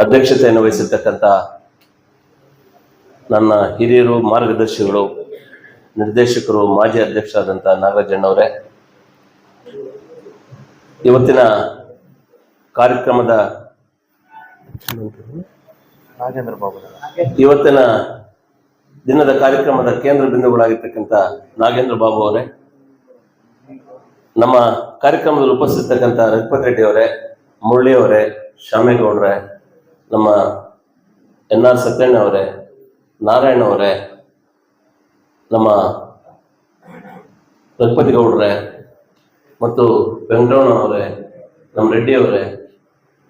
ಅಧ್ಯಕ್ಷತೆಯನ್ನು ವಹಿಸಿರ್ತಕ್ಕಂಥ ನನ್ನ ಹಿರಿಯರು ಮಾರ್ಗದರ್ಶಿಗಳು ನಿರ್ದೇಶಕರು ಮಾಜಿ ಅಧ್ಯಕ್ಷರಾದಂಥ ನಾಗರಾಜಣ್ಣವರೇ ಇವತ್ತಿನ ಕಾರ್ಯಕ್ರಮದ ನಾಗೇಂದ್ರ ಬಾಬು ಇವತ್ತಿನ ದಿನದ ಕಾರ್ಯಕ್ರಮದ ಕೇಂದ್ರ ಬಿಂದುಗಳಾಗಿರ್ತಕ್ಕಂಥ ನಾಗೇಂದ್ರ ಬಾಬು ಅವರೇ. ನಮ್ಮ ಕಾರ್ಯಕ್ರಮದಲ್ಲಿ ಉಪಸ್ಥಿತಕ್ಕಂಥ ರಘುಪತ್ ರೆಡ್ಡಿ ಅವರೇ ಮುರಳಿ ಅವರೇ ಶ್ಯಾಮೇಗೌಡ್ರೆ ನಮ್ಮ ಎನ್ ಆರ್ ಸತ್ಯಣ್ಣ ಅವರೇ, ನಾರಾಯಣ ಅವರೇ, ನಮ್ಮ ರಘುಪತಿ ಗೌಡ್ರೆ, ಮತ್ತು ವೆಂಕಟರಮಣ ಅವರೇ, ನಮ್ಮ ರೆಡ್ಡಿ ಅವರೇ,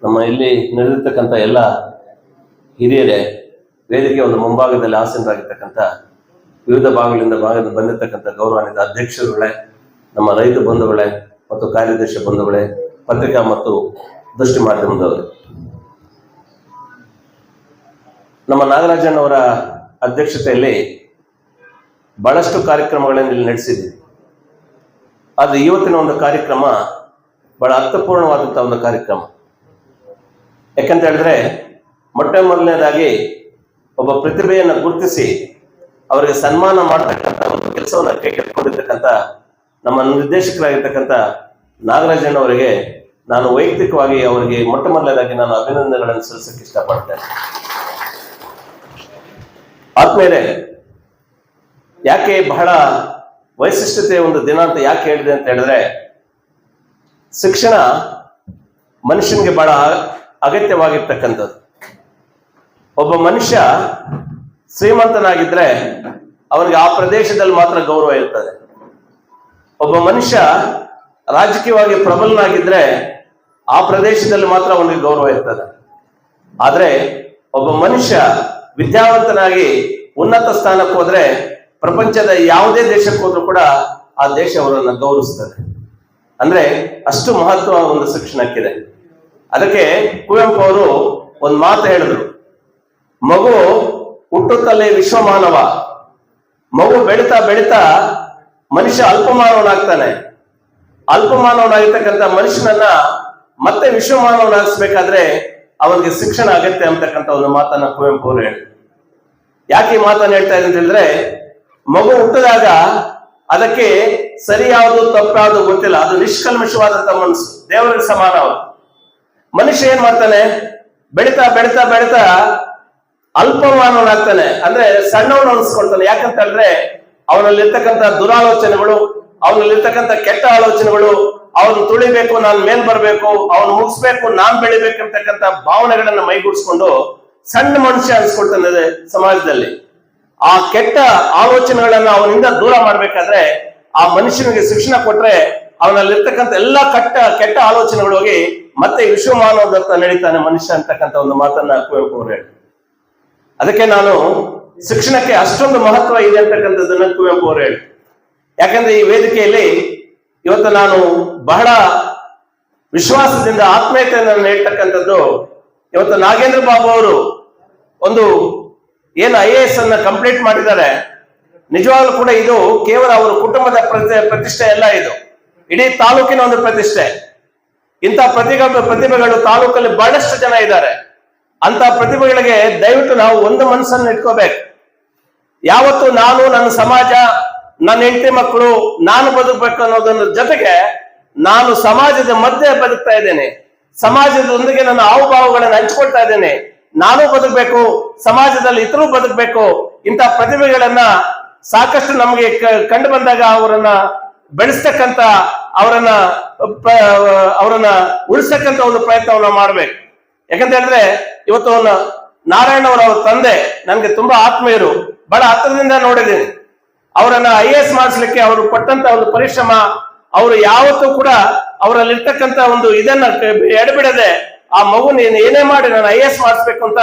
ನಮ್ಮ ಇಲ್ಲಿ ನಡೆದಿರ್ತಕ್ಕಂಥ ಎಲ್ಲ ಹಿರಿಯರೇ ವೇದಿಕೆ ಒಂದು ಮುಂಭಾಗದಲ್ಲಿ ಆಸೀನರಾಗಿರ್ತಕ್ಕಂಥ ವಿವಿಧ ಭಾಗಗಳಿಂದ ಭಾಗದ ಬಂದಿರತಕ್ಕಂಥ ಗೌರವಾನ್ವಿತ ಅಧ್ಯಕ್ಷರುಗಳೇ, ನಮ್ಮ ರೈತ ಬಂಧುಗಳೇ ಮತ್ತು ಕಾರ್ಯದರ್ಶಿ ಬಂಧುಗಳೇ, ಪತ್ರಿಕಾ ಮತ್ತು ದೃಷ್ಟಿ ಮಾಧ್ಯಮದವರು. ನಮ್ಮ ನಾಗರಾಜಣ್ಣವರ ಅಧ್ಯಕ್ಷತೆಯಲ್ಲಿ ಬಹಳಷ್ಟು ಕಾರ್ಯಕ್ರಮಗಳನ್ನು ಇಲ್ಲಿ ನಡೆಸಿದ್ವಿ. ಆದರೆ ಇವತ್ತಿನ ಒಂದು ಕಾರ್ಯಕ್ರಮ ಬಹಳ ಅರ್ಥಪೂರ್ಣವಾದಂಥ ಒಂದು ಕಾರ್ಯಕ್ರಮ. ಯಾಕಂತ ಹೇಳಿದ್ರೆ, ಮೊಟ್ಟ ಮೊದಲನೇದಾಗಿ ಒಬ್ಬ ಪ್ರತಿಭೆಯನ್ನು ಗುರುತಿಸಿ ಅವರಿಗೆ ಸನ್ಮಾನ ಮಾಡತಕ್ಕಂಥ ಒಂದು ಕೆಲಸವನ್ನು ಕೈಗೆತ್ತಿಕೊಂಡಿರ್ತಕ್ಕಂಥ ನಮ್ಮ ನಿರ್ದೇಶಕರಾಗಿರ್ತಕ್ಕಂಥ ನಾಗರಾಜಣ್ಣವರಿಗೆ ನಾನು ವೈಯಕ್ತಿಕವಾಗಿ ಅವರಿಗೆ ಮೊಟ್ಟ ಮೊದಲನೇದಾಗಿ ನಾನು ಅಭಿನಂದನೆಗಳನ್ನು ಸಲ್ಲಿಸಕ್ಕೆ ಇಷ್ಟಪಡ್ತೇನೆ. ಆದ್ಮೇಲೆ ಯಾಕೆ ಬಹಳ ವೈಶಿಷ್ಟ್ಯತೆಯ ಒಂದು ದಿನ ಅಂತ ಯಾಕೆ ಹೇಳಿದೆ ಅಂತ ಹೇಳಿದ್ರೆ, ಶಿಕ್ಷಣ ಮನುಷ್ಯನಿಗೆ ಬಹಳ ಅಗತ್ಯವಾಗಿರ್ತಕ್ಕಂಥದ್ದು. ಒಬ್ಬ ಮನುಷ್ಯ ಶ್ರೀಮಂತನಾಗಿದ್ರೆ ಅವನಿಗೆ ಆ ಪ್ರದೇಶದಲ್ಲಿ ಮಾತ್ರ ಗೌರವ ಇರ್ತದೆ. ಒಬ್ಬ ಮನುಷ್ಯ ರಾಜಕೀಯವಾಗಿ ಪ್ರಬಲನಾಗಿದ್ರೆ ಆ ಪ್ರದೇಶದಲ್ಲಿ ಮಾತ್ರ ಅವನಿಗೆ ಗೌರವ ಇರ್ತದೆ. ಆದ್ರೆ ಒಬ್ಬ ಮನುಷ್ಯ ವಿದ್ಯಾವಂತನಾಗಿ ಉನ್ನತ ಸ್ಥಾನಕ್ಕೆ ಹೋದ್ರೆ ಪ್ರಪಂಚದ ಯಾವುದೇ ದೇಶಕ್ಕೆ ಹೋದ್ರೂ ಕೂಡ ಆ ದೇಶ ಅವರನ್ನ ಗೌರವಿಸ್ತದೆ. ಅಂದ್ರೆ ಅಷ್ಟು ಮಹತ್ವ ಒಂದು ಶಿಕ್ಷಣಕ್ಕಿದೆ. ಅದಕ್ಕೆ ಕುವೆಂಪು ಅವರು ಒಂದು ಮಾತು ಹೇಳಿದ್ರು. ಮಗು ಹುಟ್ಟುತ್ತಲೇ ವಿಶ್ವಮಾನವ. ಮಗು ಬೆಳೀತಾ ಬೆಳೀತಾ ಮನುಷ್ಯ ಅಲ್ಪಮಾನವನಾಗ್ತಾನೆ. ಅಲ್ಪಮಾನವನಾಗಿರ್ತಕ್ಕಂಥ ಮನುಷ್ಯನನ್ನ ಮತ್ತೆ ವಿಶ್ವಮಾನವನಾಗಿಸ್ಬೇಕಾದ್ರೆ ಅವನಿಗೆ ಶಿಕ್ಷಣ ಅಗತ್ಯ ಅಂತಕ್ಕಂಥ ಒಂದು ಮಾತನ್ನ ಕುವೆಂಪು ಅವರು ಹೇಳಿದ್ರು. ಯಾಕೆ ಈ ಮಾತನ್ನು ಹೇಳ್ತಾ ಇದೆ ಅಂತ ಹೇಳಿದ್ರೆ, ಮಗು ಹುಟ್ಟಿದಾಗ ಅದಕ್ಕೆ ಸರಿಯಾವುದು ತಪ್ಪಾದು ಗೊತ್ತಿಲ್ಲ, ಅದು ನಿಷ್ಕಲ್ಮಶವಾದಂತ ಮನಸ್ಸು ದೇವರಿಗೆ ಸಮಾನ ಅವರು ಮನುಷ್ಯ ಏನ್ ಮಾಡ್ತಾನೆ? ಬೆಳಿತಾ ಬೆಳಿತಾ ಬೆಳಿತಾ ಅಲ್ಪಮಾನವನಾಗ್ತಾನೆ. ಅಂದ್ರೆ ಸಣ್ಣವನು ಅನ್ಸ್ಕೊಳ್ತಾನೆ. ಯಾಕಂತ ಹೇಳಿದ್ರೆ, ಅವನಲ್ಲಿರ್ತಕ್ಕಂಥ ದುರಾಲೋಚನೆಗಳು, ಅವನಲ್ಲಿರ್ತಕ್ಕಂಥ ಕೆಟ್ಟ ಆಲೋಚನೆಗಳು, ಅವನು ತುಳಿಬೇಕು, ನಾನು ಮೇಲ್ ಬರಬೇಕು, ಅವನು ಮುಗಿಸ್ಬೇಕು, ನಾನ್ ಬೆಳಿಬೇಕಂತಕ್ಕಂಥ ಭಾವನೆಗಳನ್ನ ಮೈಗೂಡಿಸ್ಕೊಂಡು ಸಣ್ಣ ಮನುಷ್ಯ ಅನ್ಸ್ಕೊಳ್ತಾನೆ ಸಮಾಜದಲ್ಲಿ. ಆ ಕೆಟ್ಟ ಆಲೋಚನೆಗಳನ್ನ ಅವನಿಂದ ದೂರ ಮಾಡ್ಬೇಕಾದ್ರೆ ಆ ಮನುಷ್ಯನಿಗೆ ಶಿಕ್ಷಣ ಕೊಟ್ರೆ ಅವನಲ್ಲಿರ್ತಕ್ಕಂಥ ಎಲ್ಲಾ ಕೆಟ್ಟ ಕೆಟ್ಟ ಆಲೋಚನೆಗಳು ಹೋಗಿ ಮತ್ತೆ ವಿಶ್ವಮಾನವದತ್ತ ನಡೀತಾನೆ ಮನುಷ್ಯ ಅಂತಕ್ಕಂಥ ಒಂದು ಮಾತನ್ನ ಕುವೆಂಪು ಅವರು ಹೇಳಿ ಅದಕ್ಕೆ ನಾನು ಶಿಕ್ಷಣಕ್ಕೆ ಅಷ್ಟೊಂದು ಮಹತ್ವ ಇದೆ ಅಂತಕ್ಕಂಥದ್ದನ್ನ ಕುವೆಂಪು ಅವರು ಹೇಳಿ ಯಾಕಂದ್ರೆ ಈ ವೇದಿಕೆಯಲ್ಲಿ ಇವತ್ತು ನಾನು ಬಹಳ ವಿಶ್ವಾಸದಿಂದ ಆತ್ಮೀಯತೆಯನ್ನು ಹೇಳ್ತಕ್ಕಂಥದ್ದು ಇವತ್ತು ನಾಗೇಂದ್ರ ಬಾಬು ಅವರು ಒಂದು ಏನು ಐ ಎ ಎಸ್ ಅನ್ನ ಕಂಪ್ಲೀಟ್ ಮಾಡಿದ್ದಾರೆ. ನಿಜವಾಗ್ಲೂ ಕೂಡ ಇದು ಕೇವಲ ಅವರ ಕುಟುಂಬದ ಪ್ರತಿ ಪ್ರತಿಷ್ಠೆ ಎಲ್ಲ ಇದು. ಇಡೀ ತಾಲೂಕಿನ ಒಂದು ಪ್ರತಿಷ್ಠೆ. ಇಂಥ ಪ್ರತಿಭೆ ಪ್ರತಿಭೆಗಳು ತಾಲೂಕಲ್ಲಿ ಬಹಳಷ್ಟು ಜನ ಇದ್ದಾರೆ. ಅಂತ ಪ್ರತಿಭೆಗಳಿಗೆ ದಯವಿಟ್ಟು ನಾವು ಒಂದು ಮನಸ್ಸನ್ನು ಇಟ್ಕೋಬೇಕು. ಯಾವತ್ತು ನಾನು, ನನ್ನ ಸಮಾಜ, ನನ್ನ ಹೆಂಡತಿ ಮಕ್ಕಳು ನಾನು ಬದುಕಬೇಕು ಅನ್ನೋದನ್ನ ಜೊತೆಗೆ ನಾನು ಸಮಾಜದ ಮಧ್ಯೆ ಬದುಕ್ತಾ ಇದ್ದೇನೆ. ಸಮಾಜದೊಂದಿಗೆ ನನ್ನ ಹಾವಭಾವಗಳನ್ನು ಹಂಚ್ಕೊಳ್ತಾ ಇದ್ದೇನೆ. ನಾನು ಬದುಕಬೇಕು, ಸಮಾಜದಲ್ಲಿ ಇತರೂ ಬದುಕಬೇಕು ಇಂತಹ ಪ್ರತಿಭೆಗಳನ್ನ ಸಾಕಷ್ಟು ನಮಗೆ ಕಂಡು ಬಂದಾಗ ಅವರನ್ನ ಬೆಳೆಸ್ತಕ್ಕಂತ ಅವರನ್ನ ಅವರನ್ನ ಉಳಿಸ್ತಕ್ಕಂತ ಒಂದು ಪ್ರಯತ್ನವನ್ನ ಮಾಡ್ಬೇಕು. ಯಾಕಂತ ಹೇಳಿದ್ರೆ, ಇವತ್ತು ನಾರಾಯಣ ಅವರ ತಂದೆ ನನ್ಗೆ ತುಂಬಾ ಆತ್ಮೀಯರು, ಬಹಳ ಹತ್ತಿರದಿಂದ ನೋಡಿದ್ದೀನಿ. ಅವರನ್ನ ಐ ಎಸ್ ಮಾಡಿಸ್ಲಿಕ್ಕೆ ಅವರು ಕೊಟ್ಟಂತ ಒಂದು ಪರಿಶ್ರಮ, ಅವರು ಯಾವತ್ತೂ ಕೂಡ ಅವರಲ್ಲಿರ್ತಕ್ಕಂತ ಒಂದು ಇದನ್ನ ಎಡಬಿಡದೆ ಆ ಮಗು ನೀನು ಏನೇ ಮಾಡಿ ನಾನು ಐ ಎಸ್ ಮಾಡಿಸ್ಬೇಕು ಅಂತ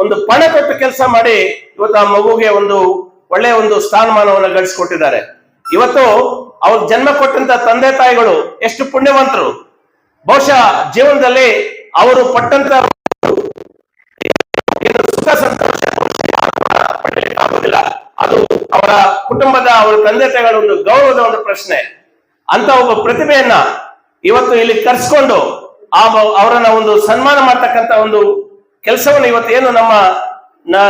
ಒಂದು ಪಣ ಕೊಟ್ಟು ಕೆಲಸ ಮಾಡಿ ಇವತ್ತು ಆ ಮಗುಗೆ ಒಂದು ಒಳ್ಳೆಯ ಒಂದು ಸ್ಥಾನಮಾನವನ್ನು ಗಳಿಸ್ಕೊಟ್ಟಿದ್ದಾರೆ. ಇವತ್ತು ಅವ್ರ ಜನ್ಮ ಕೊಟ್ಟಂತ ತಂದೆ ತಾಯಿಗಳು ಎಷ್ಟು ಪುಣ್ಯವಂತರು. ಬಹುಶಃ ಜೀವನದಲ್ಲಿ ಅವರು ಪಟ್ಟಂತ ಸುಖ ಸಂತೋಷ ಆಗೋದಿಲ್ಲ ಅದು ಅವರ ಕುಟುಂಬದ ಅವರ ತಂದೆ ತಾಯಿಗಳ ಒಂದು ಗೌರವದ ಒಂದು ಪ್ರಶ್ನೆ. ಅಂತ ಒಬ್ಬ ಪ್ರತಿಭೆಯನ್ನ ಇವತ್ತು ಇಲ್ಲಿ ಕರ್ಸ್ಕೊಂಡು ಆ ಅವರನ್ನ ಒಂದು ಸನ್ಮಾನ ಮಾಡ್ತಕ್ಕಂತ ಒಂದು ಕೆಲಸವನ್ನು ಇವತ್ತು ಏನು ನಮ್ಮ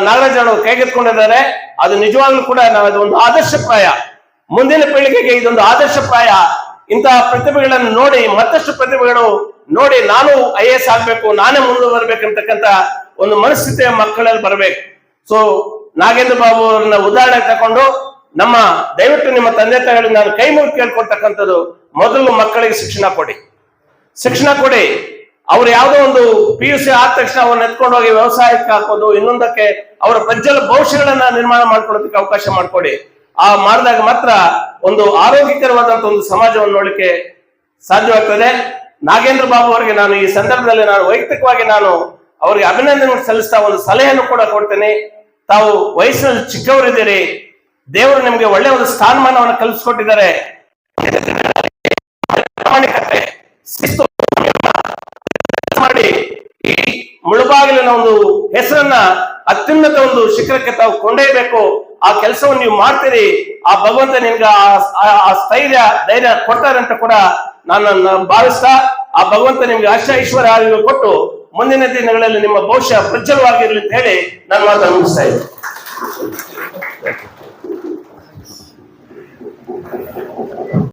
ನಾಗರಾಜ್ ಅವರು ಕೈಗೆತ್ಕೊಂಡಿದ್ದಾರೆ ಅದು ನಿಜವಾಗ್ಲೂ ಕೂಡ ನಾವು ಅದೊಂದು ಆದರ್ಶಪ್ರಾಯ ಮುಂದಿನ ಪೀಳಿಗೆಗೆ ಇದೊಂದು ಆದರ್ಶಪ್ರಾಯ ಇಂತಹ ಪ್ರತಿಭೆಗಳನ್ನು ನೋಡಿ, ಮತ್ತಷ್ಟು ಪ್ರತಿಭೆಗಳು ನೋಡಿ ನಾನು ಐ ಎಸ್ ಆಗ್ಬೇಕು, ನಾನೇ ಮುಂದೆ ಬರ್ಬೇಕಂತಕ್ಕಂತ ಒಂದು ಮನಸ್ಥಿತಿಯ ಮಕ್ಕಳಲ್ಲಿ ಬರಬೇಕು. ಸೊ ನಾಗೇಂದ್ರ ಬಾಬು ಅವರನ್ನ ಉದಾಹರಣೆ ತಕೊಂಡು ನಮ್ಮ ದಯವಿಟ್ಟು ನಿಮ್ಮ ತಂದೆ ತಾಯಿಗಳಿಗೆ ನಾನು ಕೈ ಮುಗಿ ಕೇಳ್ಕೊಳ್ತಕ್ಕಂಥದ್ದು, ಮೊದಲು ಮಕ್ಕಳಿಗೆ ಶಿಕ್ಷಣ ಕೊಡಿ. ಶಿಕ್ಷಣ ಕೊಡಿ. ಅವ್ರು ಯಾವುದೋ ಒಂದು ಪಿ ಯು ಸಿ ಆದ ತಕ್ಷಣ ಅವ್ರನ್ನ ಎತ್ಕೊಂಡು ಹೋಗಿ ವ್ಯವಸಾಯಕ್ಕೆ ಹಾಕೋದು, ಇನ್ನೊಂದಕ್ಕೆ ಅವರ ಪ್ರಜ್ವಲ ಭವಿಷ್ಯಗಳನ್ನ ನಿರ್ಮಾಣ ಮಾಡ್ಕೊಳ್ಳೋದಕ್ಕೆ ಅವಕಾಶ ಮಾಡಿಕೊಡಿ. ಆ ಮಾಡಿದಾಗ ಮಾತ್ರ ಒಂದು ಆರೋಗ್ಯಕರವಾದಂತ ಒಂದು ಸಮಾಜವನ್ನು ನೋಡಲಿಕ್ಕೆ ಸಾಧ್ಯವಾಗ್ತದೆ. ನಾಗೇಂದ್ರ ಬಾಬು ಅವರಿಗೆ ನಾನು ಈ ಸಂದರ್ಭದಲ್ಲಿ ನಾನು ವೈಯಕ್ತಿಕವಾಗಿ ನಾನು ಅವರಿಗೆ ಅಭಿನಂದನೆ ಸಲ್ಲಿಸ್ತಾ ಒಂದು ಸಲಹೆಯನ್ನು ಕೂಡ ಕೊಡ್ತೇನೆ. ತಾವು ವಯಸ್ಸಿನಲ್ಲಿ ಚಿಕ್ಕವರಿದ್ದೀರಿ. ದೇವರು ನಿಮಗೆ ಒಳ್ಳೆ ಒಂದು ಸ್ಥಾನಮಾನವನ್ನು ಕಲ್ಪಿಸ್ಕೊಟ್ಟಿದ್ದಾರೆ. ಮಾಡಿ ಈ ಮುಳುಬಾಗಿಲಿನ ಒಂದು ಹೆಸರನ್ನ ಅತ್ಯುನ್ನತ ಒಂದು ಶಿಖರಕ್ಕೆ ತಾವು ಕೊಂಡೊಯ್ಯಬೇಕು. ಆ ಕೆಲಸವನ್ನು ನೀವು ಮಾಡ್ತೀರಿ. ಆ ಭಗವಂತ ನಿಮ್ಗೆ ಆ- ಸ್ಥೈರ್ಯ, ಧೈರ್ಯ ಕೊಡ್ತಾರೆ ಅಂತ ಕೂಡ ನಾನು ಭಾವಿಸ್ತಾ, ಆ ಭಗವಂತ ನಿಮ್ಗೆ ಆಶಾ ಈಶ್ವರ ಕೊಟ್ಟು ಮುಂದಿನ ದಿನಗಳಲ್ಲಿ ನಿಮ್ಮ ಭವಿಷ್ಯ ಪ್ರಜ್ವಲವಾಗಿರ್ಲಿ ಅಂತ ಹೇಳಿ ನನ್ನ ಮಾತನ್ನು ಮುಗಿಸ್ತಾ ಇದ್ದೀನಿ.